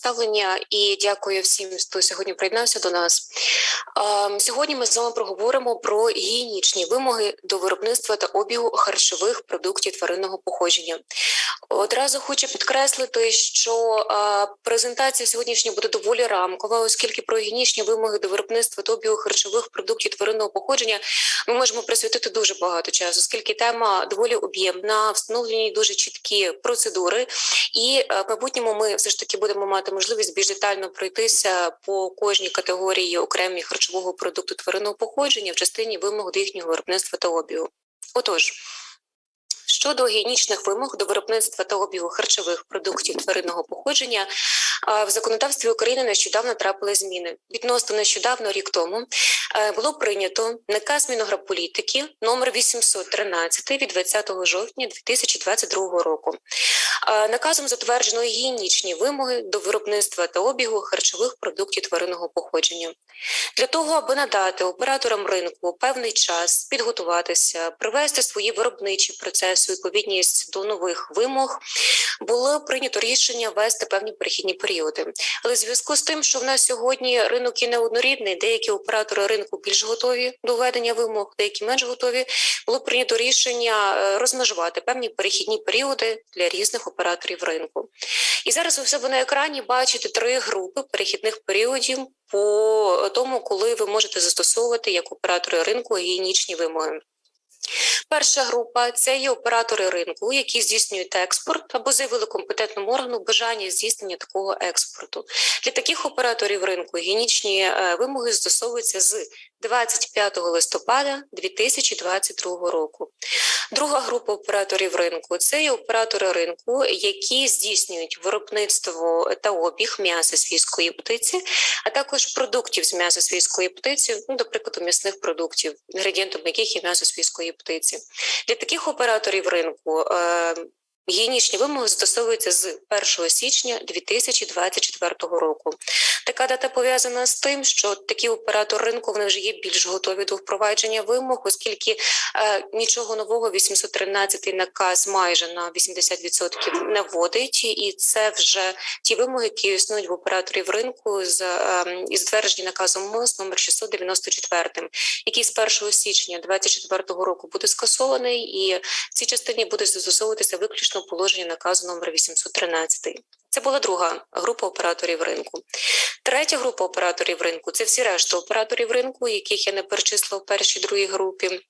ставлення і дякую всім, хто сьогодні приєднався до нас. Ем, Сьогодні ми з вами проговоримо про гігієнічні вимоги до виробництва та обігу харчових продуктів тваринного походження. Одразу хочу підкреслити, що е, презентація сьогоднішня буде доволі рамкова, оскільки про гігієнічні вимоги до виробництва та обігу харчових продуктів тваринного походження ми можемо присвятити дуже багато часу, оскільки тема доволі об'ємна, встановлені дуже чіткі процедури, і е, в майбутньому ми все ж таки будемо мати можливість більш детально пройтися по кожній категорії окремі харчового продукту тваринного походження в частині вимог до їхнього виробництва та обігу. Отож. Щодо гігієнічних вимог до виробництва та обігу харчових продуктів тваринного походження, в законодавстві України нещодавно трапили зміни. Відносно нещодавно, рік тому, е, було прийнято наказ Мінагрополітики номер 813 від 20 жовтня 2022 року. Наказом затверджено гігієнічні вимоги до виробництва та обігу харчових продуктів тваринного походження. Для того, аби надати операторам ринку певний час підготуватися, привести свої виробничі процеси відповідність до нових вимог, було прийнято рішення ввести певні перехідні періоди. Але в зв'язку з тим, що в нас сьогодні ринок є неоднорідний, деякі оператори ринку більш готові до введення вимог, деякі менш готові, було прийнято рішення е, розмежувати певні перехідні періоди для різних операторів ринку. І зараз ви себе на екрані бачите три групи перехідних періодів по тому, коли ви можете застосовувати як оператори ринку гігієнічні вимоги. Перша група це є оператори ринку, які здійснюють експорт або заявили компетентному органу бажання здійснення такого експорту. Для таких операторів ринку гігієнічні е, вимоги застосовуються з 25 листопада 2022 року. Друга група операторів ринку це є оператори ринку, які здійснюють виробництво та обіг м'яса свійської птиці, а також продуктів з м'яса свійської птиці, ну, до прикладу, м'ясних продуктів, інгредієнтом яких є м'ясо свійської птиці. Для таких операторів ринку е, гігієнічні вимоги застосовуються з 1 січня 2024 року. Така дата пов'язана з тим, що такі оператори ринку вони вже є більш готові до впровадження вимог, оскільки е, нічого нового 813 наказ майже на 80% не вводить, і це вже ті вимоги, які існують в операторів ринку з е, із затверджені наказом МОЗ номер 694, який з 1 січня 2024 року буде скасований, і в цій частині буде застосовуватися виключно положення наказу номер 813. Це була друга група операторів ринку. Третя група операторів ринку це всі решта операторів ринку, яких я не перечислила в першій другій групі.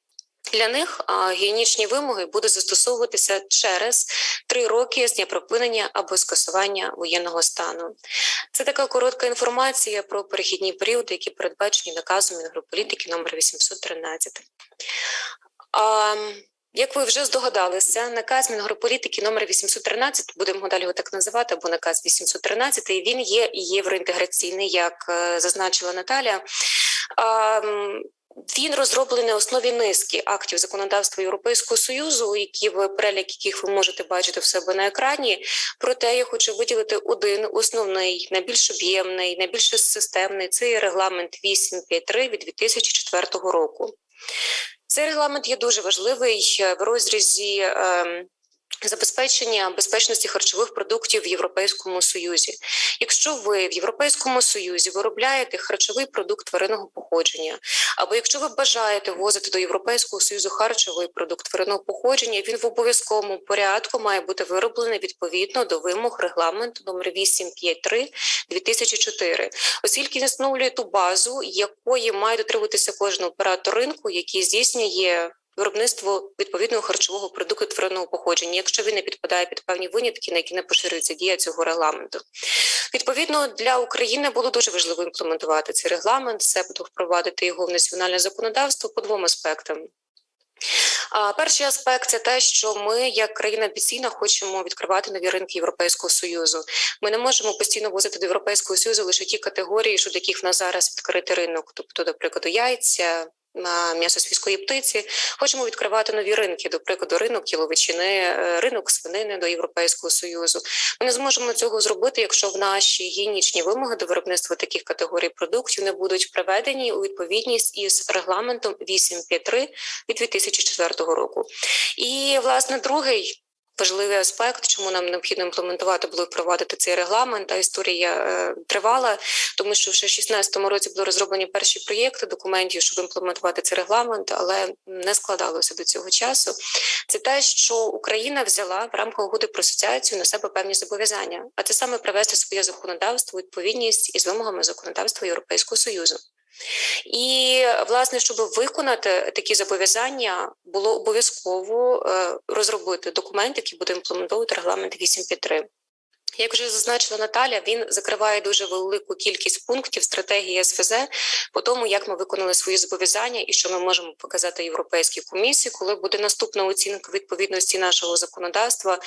Для них гігієнічні вимоги будуть застосовуватися через три роки з дня припинення або скасування воєнного стану. Це така коротка інформація про перехідні періоди, які передбачені наказом Мінагрополітики номер 813. А, як ви вже здогадалися, наказ Мінагрополітики номер 813, будемо далі його так називати, або наказ 813, він є євроінтеграційний, як е, зазначила Наталя. Він розроблений на основі низки актів законодавства Європейського союзу, які в перелік яких ви можете бачити в себе на екрані. Проте я хочу виділити один основний, найбільш об'ємний, найбільш системний це є регламент 853 від 2004 року. Цей регламент є дуже важливий в розрізі. Е, Забезпечення безпечності харчових продуктів в Європейському Союзі. Якщо ви в Європейському Союзі виробляєте харчовий продукт тваринного походження, або якщо ви бажаєте ввозити до Європейського Союзу харчовий продукт тваринного походження, він в обов'язковому порядку має бути вироблений відповідно до вимог регламенту номер 853 2004 оскільки він встановлює ту базу, якої має дотримуватися кожен оператор ринку, який здійснює виробництво відповідного харчового продукту тваринного походження, якщо він не підпадає під певні винятки, на які не поширюється дія цього регламенту. Відповідно для України було дуже важливо імплементувати цей регламент, себто впровадити його в національне законодавство по двом аспектам. А перший аспект це те, що ми, як країна амбіційна, хочемо відкривати нові ринки Європейського союзу. Ми не можемо постійно возити до європейського союзу лише ті категорії, щодо яких в нас зараз відкритий ринок, тобто, до прикладу, яйця, на м'ясо свійської птиці. Хочемо відкривати нові ринки, до прикладу, ринок яловичини, е, ринок свинини до Європейського союзу. Ми не зможемо цього зробити, якщо в наші гігієнічні вимоги до виробництва таких категорій продуктів не будуть приведені у відповідність із регламентом 853 від 2004 року. І власне другий важливий аспект, чому нам необхідно імплементувати було і впровадити цей регламент. Та історія е, тривала, тому що вже в 2016 році були розроблені перші проєкти документів, щоб імплементувати цей регламент, але не складалося до цього часу. Це те, що Україна взяла в рамках угоди про асоціацію на себе певні зобов'язання, а це саме привести своє законодавство у відповідність із вимогами законодавства Європейського союзу. І власне, щоб виконати такі зобов'язання, було обов'язково е, розробити документ, який буде імплементувати регламент 853. Як вже зазначила Наталя, він закриває дуже велику кількість пунктів стратегії СФЗ по тому, як ми виконали свої зобов'язання і що ми можемо показати Європейській комісії, коли буде наступна оцінка відповідності нашого законодавства.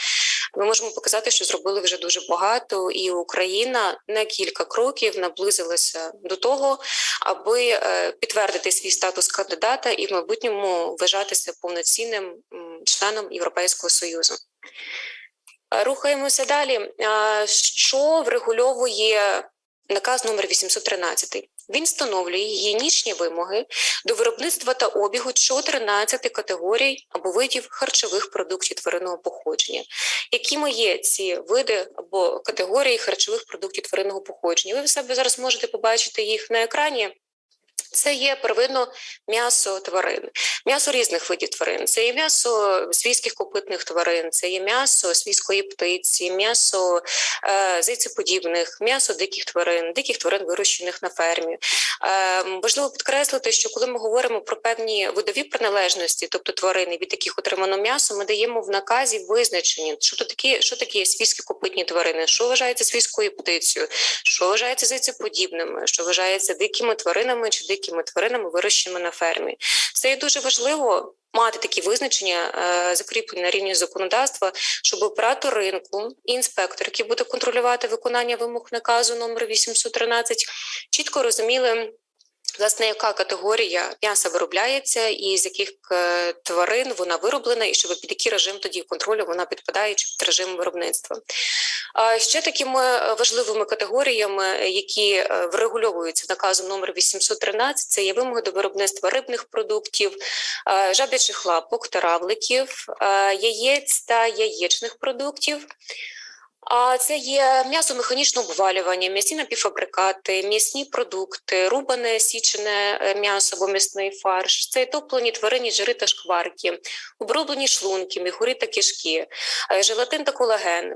Ми можемо показати, що зробили вже дуже багато, і Україна на кілька кроків наблизилася до того, аби е, підтвердити свій статус кандидата і в майбутньому вважатися повноцінним членом Європейського союзу. Е, Рухаємося далі. Що врегульовує наказ номер 813? Він встановлює гігієнічні вимоги до виробництва та обігу 14 категорій або видів харчових продуктів тваринного походження. Якими є ці види або категорії харчових продуктів тваринного походження? Ви в себе зараз можете побачити їх на екрані. Це є первинно м'ясо тварин, м'ясо різних видів тварин. Це є м'ясо свійських копитних тварин, це є м'ясо свійської птиці, м'ясо е, зайцеподібних, м'ясо диких тварин, диких тварин, вирощених на фермі. Е, важливо підкреслити, що коли ми говоримо про певні видові приналежності, тобто тварини, від яких отримано м'ясо, ми даємо в наказі визначення, що то такі, що такі свійські копитні тварини, що вважається свійською птицею, що вважається зайцеподібними, що вважається дикими тваринами чи дикими тваринами, вирощеними на фермі. Це є дуже важливо. Мати такі визначення, е, закріплені на рівні законодавства, щоб оператор ринку і інспектор, який буде контролювати виконання вимог наказу номер 813, чітко розуміли, власне, яка категорія м'яса виробляється, і з яких е, тварин вона вироблена, і щоб під який режим тоді контролю вона підпадає чи під режим виробництва. Ще такими е, важливими категоріями, які е, врегульовуються наказом номер 813, це є вимоги до виробництва рибних продуктів, жаб'ячих лапок та яєць та яєчних продуктів. А це є м'ясо механічного обвалювання, м'ясні напівфабрикати, м'ясні продукти, рубане, січене е, м'ясо або м'ясний фарш, це топлені тваринні жири та шкварки, оброблені шлунки, міхурі та кишки, е, желатин та колаген,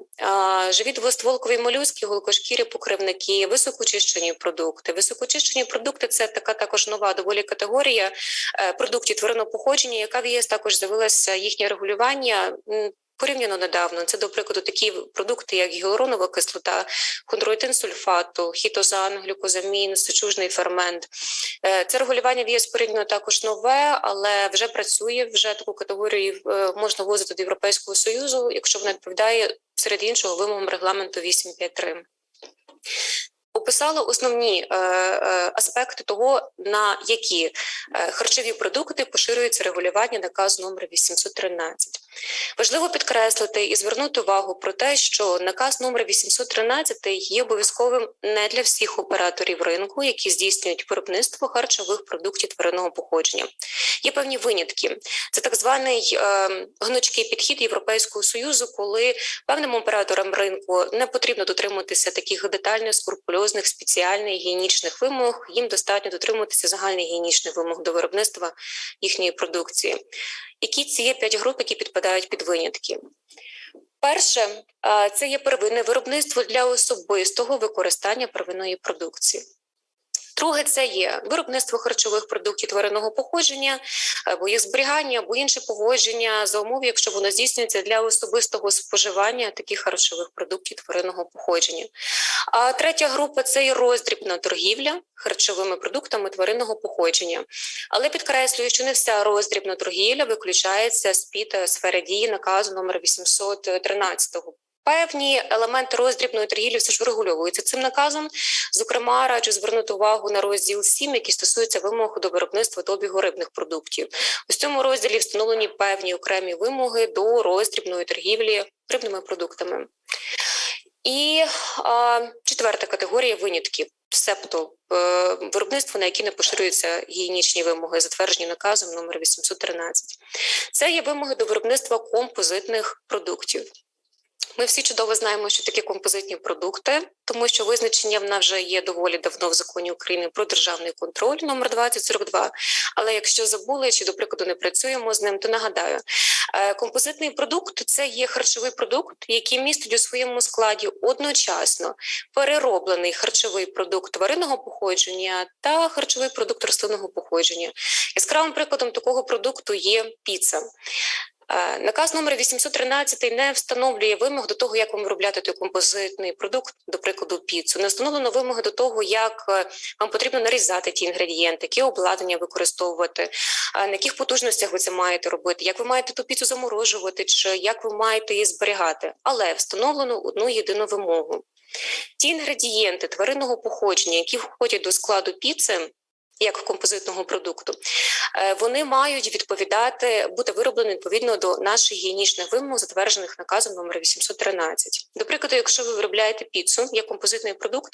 живі двостволкові молюски, голкошкірі покривники, високочищені продукти. Високочищені продукти це така також нова доволі категорія е, продуктів тваринного походження, яка в ЄС також з'явилася їхнє регулювання. Порівняно недавно це, до прикладу, такі продукти, як гіалуронова кислота, хондроїтин сульфату, хітозан, глюкозамін, сечужний фермент. Е, Це регулювання в порівняно також нове, але вже працює. Вже таку категорію е, можна возити до Європейського союзу, якщо вона відповідає серед іншого вимогам регламенту 853 описала основні е, е, аспекти того, на які е, харчові продукти поширюється регулювання наказу номер 813. Важливо підкреслити і звернути увагу про те, що наказ номер 813 є обов'язковим не для всіх операторів ринку, які здійснюють виробництво харчових продуктів тваринного походження. Є певні винятки. Це так званий е, гнучкий підхід Європейського союзу, коли певним операторам ринку не потрібно дотримуватися таких детальних скрупульозних спеціальних гігієнічних вимог. Їм достатньо дотримуватися загальних гігієнічних вимог до виробництва їхньої продукції. Які ці п'ять груп, які підпадають під винятки? Перше, це є первинне виробництво для особистого використання первинної продукції. Друге, це є виробництво харчових продуктів тваринного походження, або їх зберігання, або інше погодження за умов, якщо воно здійснюється для особистого споживання таких харчових продуктів тваринного походження. А третя група це є роздрібна торгівля харчовими продуктами тваринного походження. Але підкреслюю, що не вся роздрібна торгівля виключається з під сфери дії наказу номер 813 Певні елементи роздрібної торгівлі все ж врегульовуються цим наказом. Зокрема, раджу звернути увагу на розділ 7, який стосується вимог до виробництва та обігу рибних продуктів. У цьому розділі встановлені певні окремі вимоги до роздрібної торгівлі рибними продуктами. І а, четверта категорія винятків. Себто е, виробництво, на які не поширюються гігієнічні вимоги, затверджені наказом номер 813. Це є вимоги до виробництва композитних продуктів. Ми всі чудово знаємо, що такі композитні продукти, тому що визначення в нас вже є доволі давно в законі України про державний контроль номер 2042. Але якщо забули чи, до прикладу, не працюємо з ним, то нагадаю, е, композитний продукт це є харчовий продукт, який містить у своєму складі одночасно перероблений харчовий продукт тваринного походження та харчовий продукт рослинного походження. Яскравим прикладом такого продукту є піца. Е, Наказ номер 813 не встановлює вимог до того, як вам виробляти той композитний продукт, до прикладу, піцу. Не встановлено вимоги до того, як е, вам потрібно нарізати ті інгредієнти, які обладнання використовувати, е, на яких потужностях ви це маєте робити, як ви маєте ту піцу заморожувати, чи як ви маєте її зберігати. Але встановлено одну єдину вимогу. Ті інгредієнти тваринного походження, які входять до складу піци, як композитного продукту, е, вони мають відповідати бути вироблені відповідно до наших гігієнічних вимог, затверджених наказом номер 813. До прикладу, якщо ви виробляєте піцу як композитний продукт,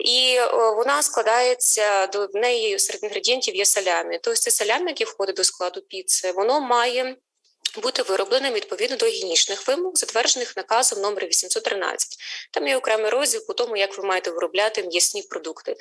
і е, вона складається до неї серед інгредієнтів є салями. Тобто це салями, які входить до складу піци, воно має бути виробленим відповідно до гігієнічних вимог, затверджених наказом номер 813. Там є окремий розділ по тому, як ви маєте виробляти м'ясні продукти,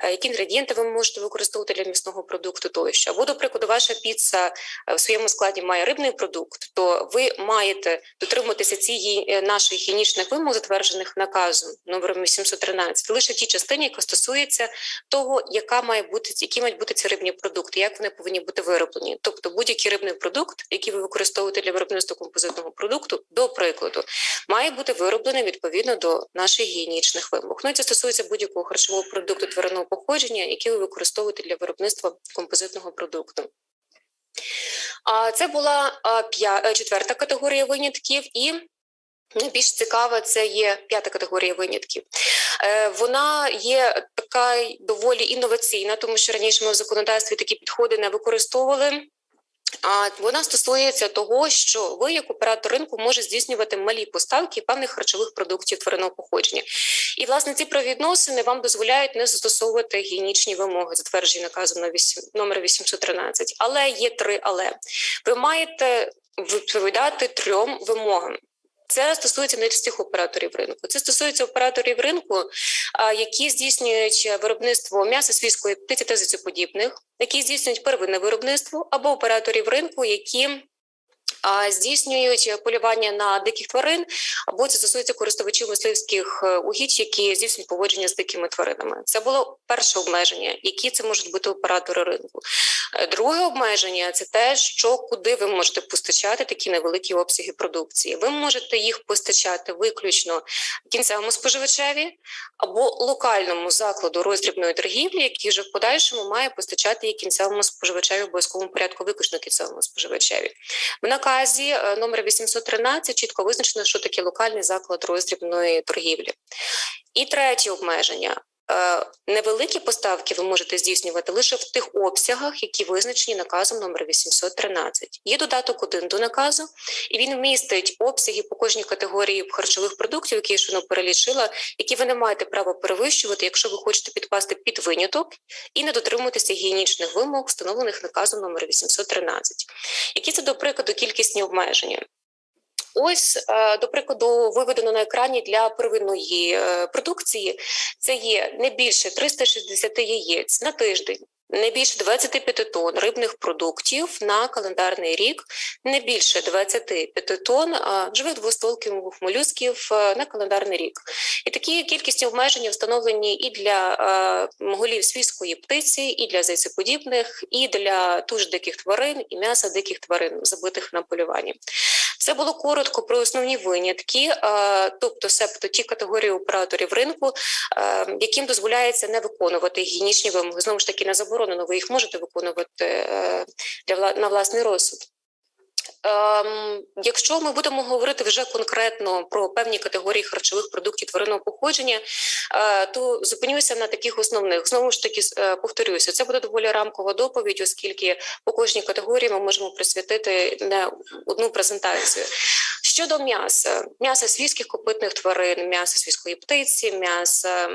е, які інгредієнти ви можете використовувати для м'ясного продукту тощо. Або, до прикладу, ваша піца е, в своєму складі має рибний продукт, то ви маєте дотримуватися цієї наших гігієнічних вимог, затверджених наказом номер 813, лише в тій частині, яка стосується того, яка має бути які мають бути ці рибні продукти, як вони повинні бути вироблені. Тобто будь-який рибний продукт, який ви використовуєте для виробництва композитного продукту, до прикладу, має бути вироблений відповідно до наших гігієнічних вимог. Ну це стосується будь-якого харчового продукту тваринного походження, який ви використовуєте для виробництва композитного продукту. А це була е, четверта категорія винятків і. Найбільш цікава це є п'ята категорія винятків. Е, вона є така доволі інноваційна, тому що раніше ми в законодавстві такі підходи не використовували. А вона стосується того, що ви, як оператор ринку, може здійснювати малі поставки певних харчових продуктів тваринного походження. І власне ці правовідносини вам дозволяють не застосовувати гігієнічні вимоги, затверджені наказом на 8, номер 813. Але є три але ви маєте відповідати трьом вимогам. Це стосується не всіх операторів ринку. Це стосується операторів ринку, які здійснюють виробництво м'яса свійської птиці та зацеподібних, які здійснюють первинне виробництво, або операторів ринку, які здійснюють полювання на диких тварин, або це стосується користувачів мисливських е, угідь, які здійснюють поводження з дикими тваринами. Це було перше обмеження, які це можуть бути оператори ринку. Е, друге обмеження це те, що куди ви можете постачати такі невеликі обсяги продукції. Ви можете їх постачати виключно кінцевому споживачеві або локальному закладу роздрібної торгівлі, який вже в подальшому має постачати її кінцевому споживачеві в обов'язковому порядку, виключно кінцевому споживачеві. В наказі е, номер 813 чітко визначено, що таке локальний заклад роздрібної торгівлі. І третє обмеження. Е, невеликі поставки ви можете здійснювати лише в тих обсягах, які визначені наказом номер 813. Є додаток один до наказу, і він містить обсяги по кожній категорії харчових продуктів, які я щойно перелічила, які ви не маєте права перевищувати, якщо ви хочете підпасти під виняток і не дотримуватися гігієнічних вимог, встановлених наказом номер 813. Які це, до прикладу, кількісні обмеження? Ось, е, до прикладу, виведено на екрані для первинної е, продукції. Це є не більше 360 яєць на тиждень. Не більше 25 тонн рибних продуктів на календарний рік, не більше 25 тонн живих двостволкових молюсків на календарний рік. І такі кількісні обмеження встановлені і для голів свійської птиці, і для зайцеподібних, і для туж диких тварин, і м'яса диких тварин, забитих на полюванні. Це було коротко про основні винятки, тобто себто ті категорії операторів ринку, яким дозволяється не виконувати гігієнічні вимоги. Знову ж таки, не заборонено, ви їх можете виконувати е, для на власний розсуд. Ем, якщо ми будемо говорити вже конкретно про певні категорії харчових продуктів тваринного походження, е, то зупинюся на таких основних. Знову ж таки, е, повторюся, це буде доволі рамкова доповідь, оскільки по кожній категорії ми можемо присвятити не одну презентацію. Щодо м'яса, м'яса свійських копитних тварин, м'яса свійської птиці, м'яса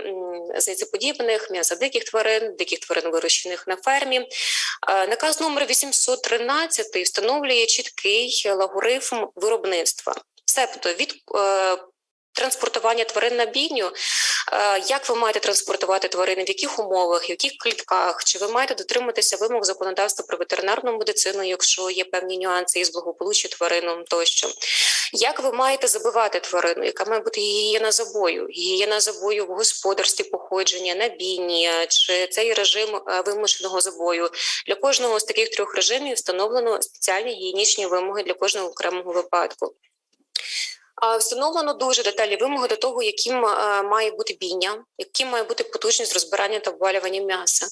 зайцеподібних, м'яса диких тварин, диких тварин вирощених на фермі. Е, Наказ номер 813 встановлює чіткий алгоритм виробництва, себто від е, транспортування тварин на бійню. Е, Як ви маєте транспортувати тварини, в яких умовах, в яких клітках? Чи ви маєте дотримуватися вимог законодавства про ветеринарну медицину, якщо є певні нюанси із благополуччя тварин тощо? Як ви маєте забивати тварину? Яка має бути гігієна забою? Гігієна забою в господарстві походження, на бійні, чи цей режим е, вимушеного забою? Для кожного з таких трьох режимів встановлено спеціальні гігієнічні вимоги для кожного окремого випадку. Встановлено дуже деталі вимоги до того, яким е, має бути бійня, яким має бути потужність розбирання та обвалювання м'яса.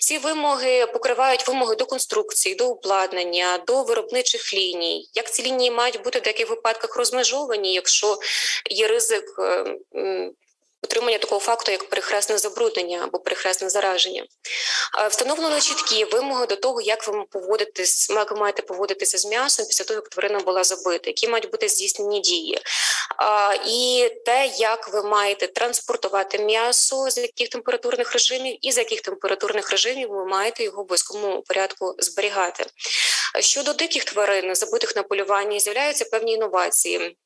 Ці вимоги покривають вимоги до конструкції, до обладнання, до виробничих ліній. Як ці лінії мають бути в деяких випадках розмежовані, якщо є ризик е, отримання такого факту, як перехресне забруднення або перехресне зараження. Встановлено чіткі вимоги до того, як ви поводитесь, як ви маєте поводитися з м'ясом після того, як тварина була забита, які мають бути здійснені дії. І те, як ви маєте транспортувати м'ясо, з яких температурних режимів, і з яких температурних режимів ви маєте його в обов'язковому порядку зберігати. Щодо диких тварин, забитих на полюванні, з'являються певні інновації.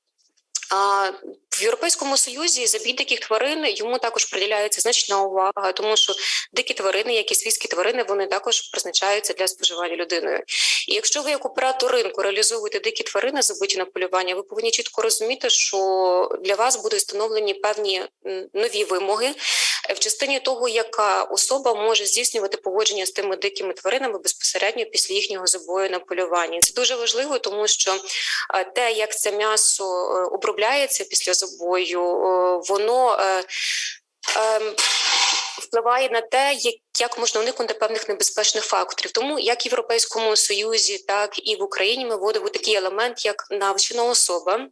В Європейському Союзі забій диких тварин йому також приділяється значна увага, тому що дикі тварини, як і свійські тварини, вони також призначаються для споживання людиною. І якщо ви як оператор ринку реалізовуєте дикі тварини, забиті на полювання, ви повинні чітко розуміти, що для вас будуть встановлені певні нові вимоги е, в частині того, яка особа може здійснювати поводження з тими дикими тваринами безпосередньо після їхнього забою на полюванні. Це дуже важливо, тому що е, те, як це м'ясо е, обробляється після забою, е, воно е, ем, впливає на те, як можна уникнути певних небезпечних факторів. Тому як в Європейському Союзі, так і в Україні ми вводимо такий елемент, як навчена особа.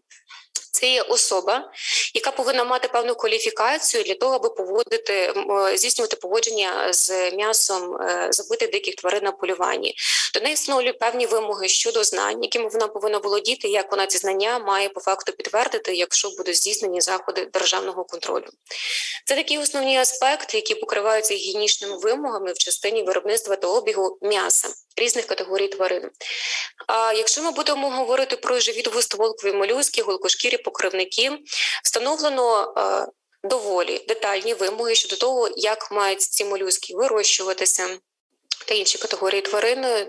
Це є особа, яка повинна мати певну кваліфікацію для того, аби поводити е, здійснювати поводження з м'ясом е, забитих диких тварин на полюванні. До неї встановлюють певні вимоги щодо знань, якими вона повинна володіти, як вона ці знання має по факту підтвердити, якщо будуть здійснені заходи державного контролю. Це такі основні аспекти, які покриваються гігієнічними вимогами в частині виробництва та обігу м'яса різних категорій тварин. А якщо ми будемо говорити про живі двостволкові молюски, голкошкірі покривники, встановлено е, доволі детальні вимоги щодо того, як мають ці молюски вирощуватися. Та інші категорії тварин, е,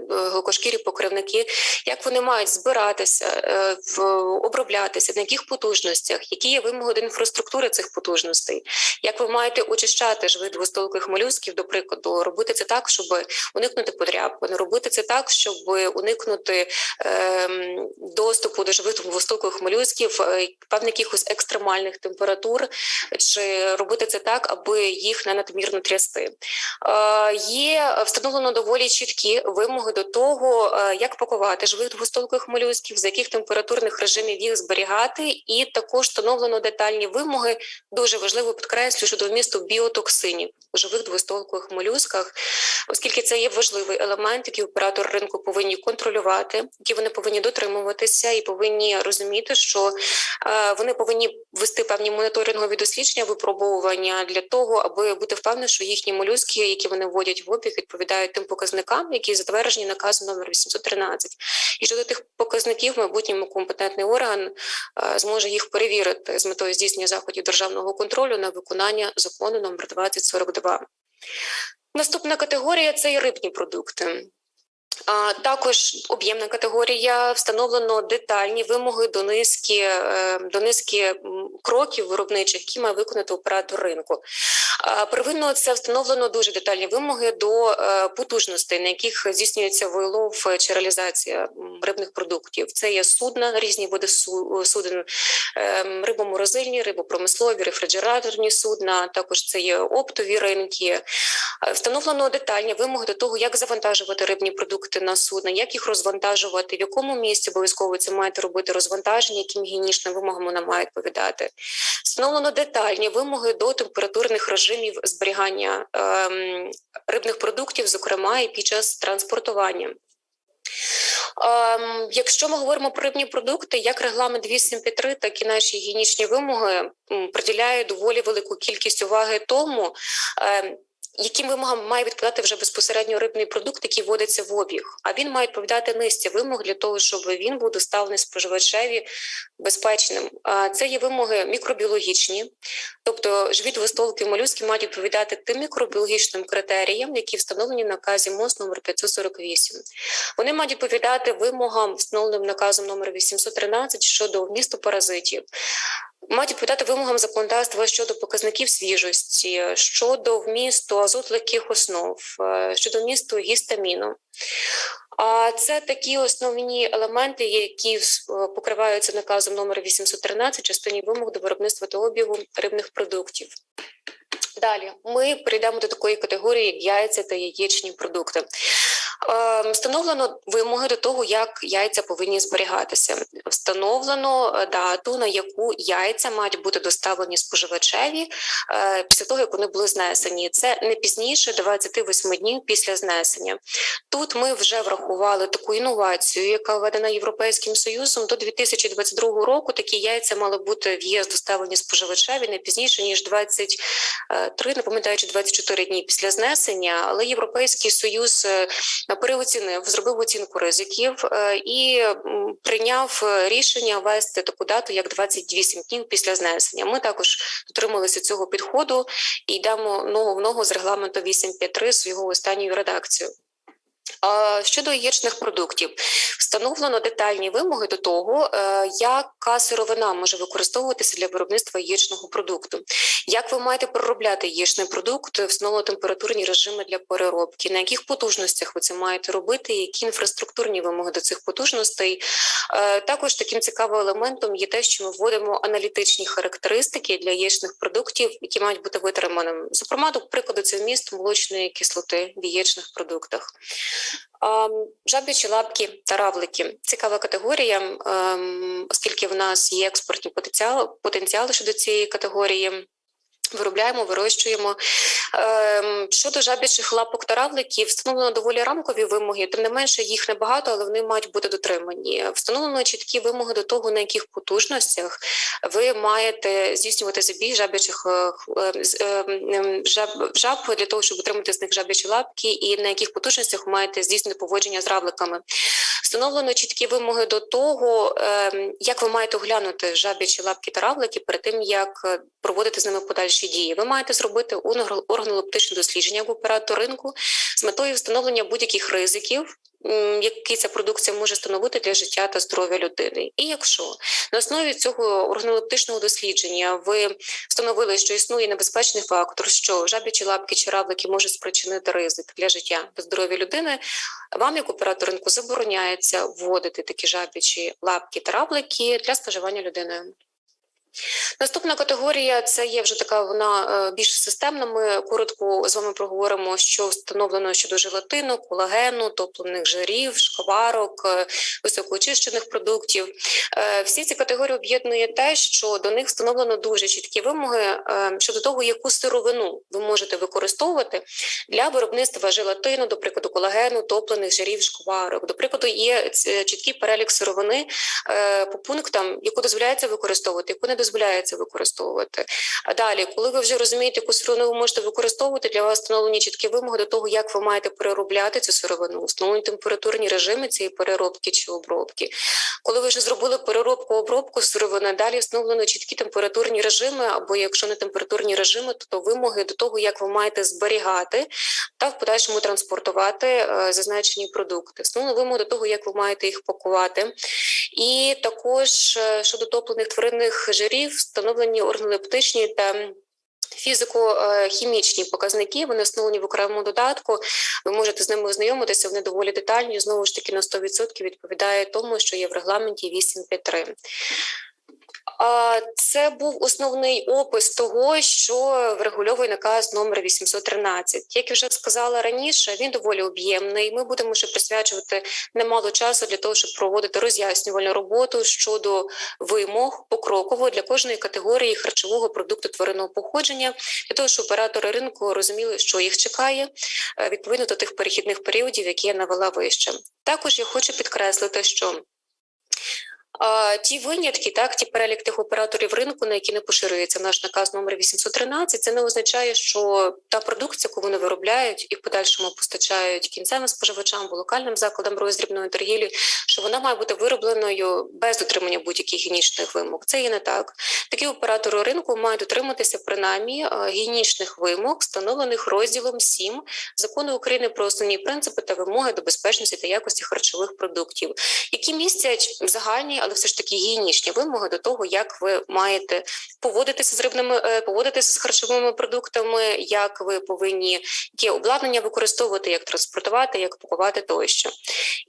покривники, як вони мають збиратися, е, оброблятися, на яких потужностях, які є вимоги до інфраструктури цих потужностей, як ви маєте очищати живих двостолкових молюсків, до прикладу, робити це так, щоб уникнути подряпин, робити це так, щоб уникнути ем, доступу до живих двостолкових молюсків, е, певних якихось екстремальних температур, чи робити це так, аби їх не надмірно трясти. Є встановлено доволі чіткі вимоги до того, е, як пакувати живих двостолкових молюсків, з яких температурних режимів їх зберігати, і також встановлено детальні вимоги. Дуже важливо підкреслю щодо вмісту біотоксинів живих двостолкових молюсках, оскільки це є важливий елемент, який оператор ринку повинні контролювати, які вони повинні дотримуватися і повинні розуміти, що е, вони повинні вести певні моніторингові дослідження, випробовування для того, аби бути впевнені, що їхні молюски, які вони вводять в обіг, відповідають тим показникам, які затверджені наказом номер 813. І щодо тих показників, в майбутньому компетентний орган е, зможе їх перевірити з метою здійснення заходів державного контролю на виконання закону номер 2042. Наступна категорія це і рибні продукти. Також об'ємна категорія встановлено детальні вимоги до низки, е, до низки кроків виробничих, які має виконати оператор ринку. Первинно це встановлено дуже детальні вимоги до е, потужностей, на яких здійснюється вилов чи реалізація рибних продуктів. Це є судна, різні види суден, рибоморозильні, рибопромислові, рефрижераторні судна. Також це є оптові ринки. Е, Встановлено детальні вимоги до того, як завантажувати рибні продукти на судна, як їх розвантажувати, в якому місці обов'язково це маєте робити розвантаження, яким гігієнічним вимогам вона має відповідати. Встановлено детальні вимоги до температурних режимів зберігання ем, рибних продуктів, зокрема і під час транспортування. Ем, Якщо ми говоримо про рибні продукти, як регламент 853, так і наші гігієнічні вимоги м, приділяє доволі велику кількість уваги тому. ем, яким вимогам має відповідати вже безпосередньо рибний продукт, який вводиться в обіг, а він має відповідати низці вимог для того, щоб він був доставлений споживачеві безпечним. Це є вимоги мікробіологічні, тобто живі двостолки молюски мають відповідати тим мікробіологічним критеріям, які встановлені наказі МОЗ номер 548. Вони мають відповідати вимогам, встановленим наказом номер 813 щодо вмісту паразитів. Мають відповідати вимогам законодавства щодо показників свіжості, щодо вмісту азотликих основ, е, щодо вмісту гістаміну. А це такі основні елементи, які е, покриваються наказом номер 813 частині вимог до виробництва та обігу рибних продуктів. Далі ми перейдемо до такої категорії, як яйця та яєчні продукти. Е, Встановлено вимоги до того, як яйця повинні зберігатися. Встановлено е, дату, на яку яйця мають бути доставлені споживачеві е, після того, як вони були знесені. Це не пізніше 28 днів після знесення. Тут ми вже врахували таку інновацію, яка введена Європейським Союзом. До 2022 року такі яйця мали бути в ЄС доставлені споживачеві не пізніше ніж 23, не пам'ятаю, чи 24 дні після знесення. Але Європейський Союз е, переоцінив, зробив оцінку ризиків е, і прийняв е, рішення ввести таку дату як 28 днів після знесення. Ми також дотрималися цього підходу і йдемо ногу в ногу з регламенту 853 з його останньою редакцією. Щодо яєчних продуктів, встановлено детальні вимоги до того, е, яка сировина може використовуватися для виробництва яєчного продукту. Як ви маєте переробляти яєчний продукт, встановлено температурні режими для переробки, на яких потужностях ви це маєте робити, які інфраструктурні вимоги до цих потужностей. Е, Також таким цікавим елементом є те, що ми вводимо аналітичні характеристики для яєчних продуктів, які мають бути витриманими. Зокрема, до прикладу, це вміст молочної кислоти в яєчних продуктах. Ем, Жаб'ячі лапки та равлики цікава категорія, ем, оскільки в нас є експортні потенціал, щодо цієї категорії. Виробляємо, вирощуємо. Ем, Щодо жаб'ячих лапок та равликів, встановлено доволі рамкові вимоги, тим не менше їх небагато, але вони мають бути дотримані. Встановлено чіткі вимоги до того, на яких потужностях ви маєте здійснювати забій жаб'ячих е, е, е, м, жаб, жаб для того, щоб отримати з них жаб'ячі лапки, і на яких потужностях маєте здійснити поводження з равликами. Встановлено чіткі вимоги до того, ем, як ви маєте оглянути жаб'ячі лапки та равлики перед тим, як проводити з ними подальші дії. Ви маєте зробити орган- органолептичне дослідження як оператор ринку з метою встановлення будь-яких ризиків. Які ця продукція може становити для життя та здоров'я людини, і якщо на основі цього органолептичного дослідження ви встановили, що існує небезпечний фактор, що жаб'ячі лапки чи равлики можуть спричинити ризик для життя та здоров'я людини, вам, як оператор ринку, забороняється вводити такі жаб'ячі лапки та равлики для споживання людиною. Наступна категорія це є вже така вона е, більш системна. Ми коротко з вами проговоримо, що встановлено щодо желатину, колагену, топлених жирів, шкварок, е, високоочищених продуктів. Е, Всі ці категорії об'єднує те, що до них встановлено дуже чіткі вимоги щодо того, яку сировину ви можете використовувати для виробництва желатину, до прикладу, колагену, топлених жирів, шкварок. До прикладу, є чіткий перелік сировини по пунктам, яку дозволяється використовувати, яку не дозволяється використовувати. А далі, коли ви вже розумієте, яку сировину ви можете використовувати, для вас встановлені чіткі вимоги до того, як ви маєте переробляти цю сировину, встановлені температурні режими цієї переробки чи обробки. Коли ви вже зробили переробку обробку сировини, далі встановлено чіткі температурні режими, або якщо не температурні режими, то, то вимоги до того, як ви маєте зберігати та в подальшому транспортувати е, зазначені продукти. Встановлено вимоги до того, як ви маєте їх пакувати. І також е, щодо топлених тваринних жирів встановлені органолептичні та Фізико-хімічні показники вони встановлені в окремому додатку. Ви можете з ними ознайомитися. Вони доволі детальні. Знову ж таки на 100% відповідає тому, що є в регламенті 853. Це був основний опис того, що врегульовує наказ номер 813. Як я вже сказала раніше, він доволі об'ємний. Ми будемо ще присвячувати немало часу для того, щоб проводити роз'яснювальну роботу щодо вимог покроково для кожної категорії харчового продукту тваринного походження, для того, щоб оператори ринку розуміли, що їх чекає е, відповідно до тих перехідних періодів, які я навела вище. Також я хочу підкреслити, що а, Ті винятки, так ті перелік тих операторів ринку, на які не поширюється наш наказ номер 813, це не означає, що та продукція, яку вони виробляють і в подальшому постачають кінцевим споживачам або локальним закладам роздрібної торгівлі, що вона має бути виробленою без дотримання будь-яких гігієнічних вимог. Це є не так. Такі оператори ринку мають дотриматися принаймні е, гігієнічних вимог, встановлених розділом 7 закону України про основні принципи та вимоги до безпечності та якості харчових продуктів, які містять загальні але все ж таки гігієнічні вимоги до того, як ви маєте поводитися з рибними, е, поводитися з харчовими продуктами, як ви повинні яке обладнання використовувати, як транспортувати, як пакувати тощо.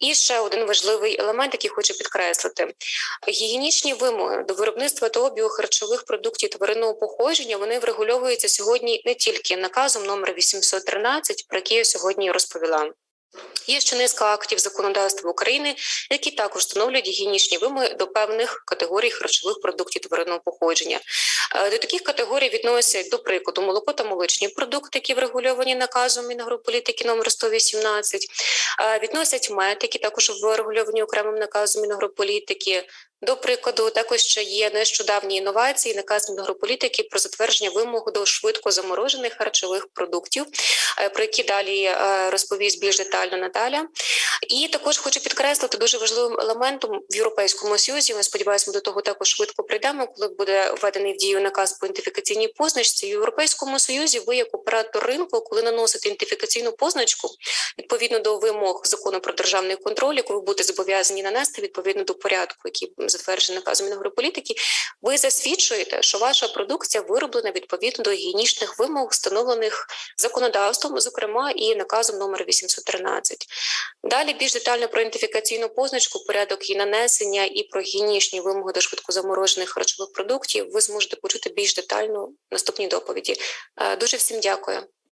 І ще один важливий елемент, який хочу підкреслити: гігієнічні вимоги до виробництва та обігу харчових продуктів тваринного походження вони врегульовуються сьогодні не тільки наказом номер 813, про який я сьогодні розповіла. Є ще низка актів законодавства України, які також встановлюють гігієнічні вимоги до певних категорій харчових продуктів тваринного походження. Е, до таких категорій відносять до прикладу молоко та молочні продукти, які врегульовані наказом Мінагрополітики номер 118, е, відносять мед, які також врегульовані окремим наказом Мінагрополітики, до прикладу, також ще є нещодавні інновації, наказ Мінагрополітики про затвердження вимог до швидко заморожених харчових продуктів, е, про які далі е, розповість більш детально Наталя. І також хочу підкреслити дуже важливим елементом в Європейському Союзі. Ми сподіваємося, до того також швидко прийдемо, коли буде введений в дію наказ по ідентифікаційній позначці. В Європейському Союзі ви як оператор ринку, коли наносите ідентифікаційну позначку відповідно до вимог закону про державний контроль, яку ви будете зобов'язані нанести відповідно до порядку, який затверджений наказом Мінагрополітики, ви засвідчуєте, що ваша продукція вироблена відповідно до гігієнічних вимог, встановлених законодавством, зокрема і наказом номер 813. Далі більш детально про ідентифікаційну позначку, порядок її нанесення і про гігієнічні вимоги до швидкозаморожених харчових продуктів. Ви зможете почути більш детально в наступній доповіді. Е, дуже всім дякую.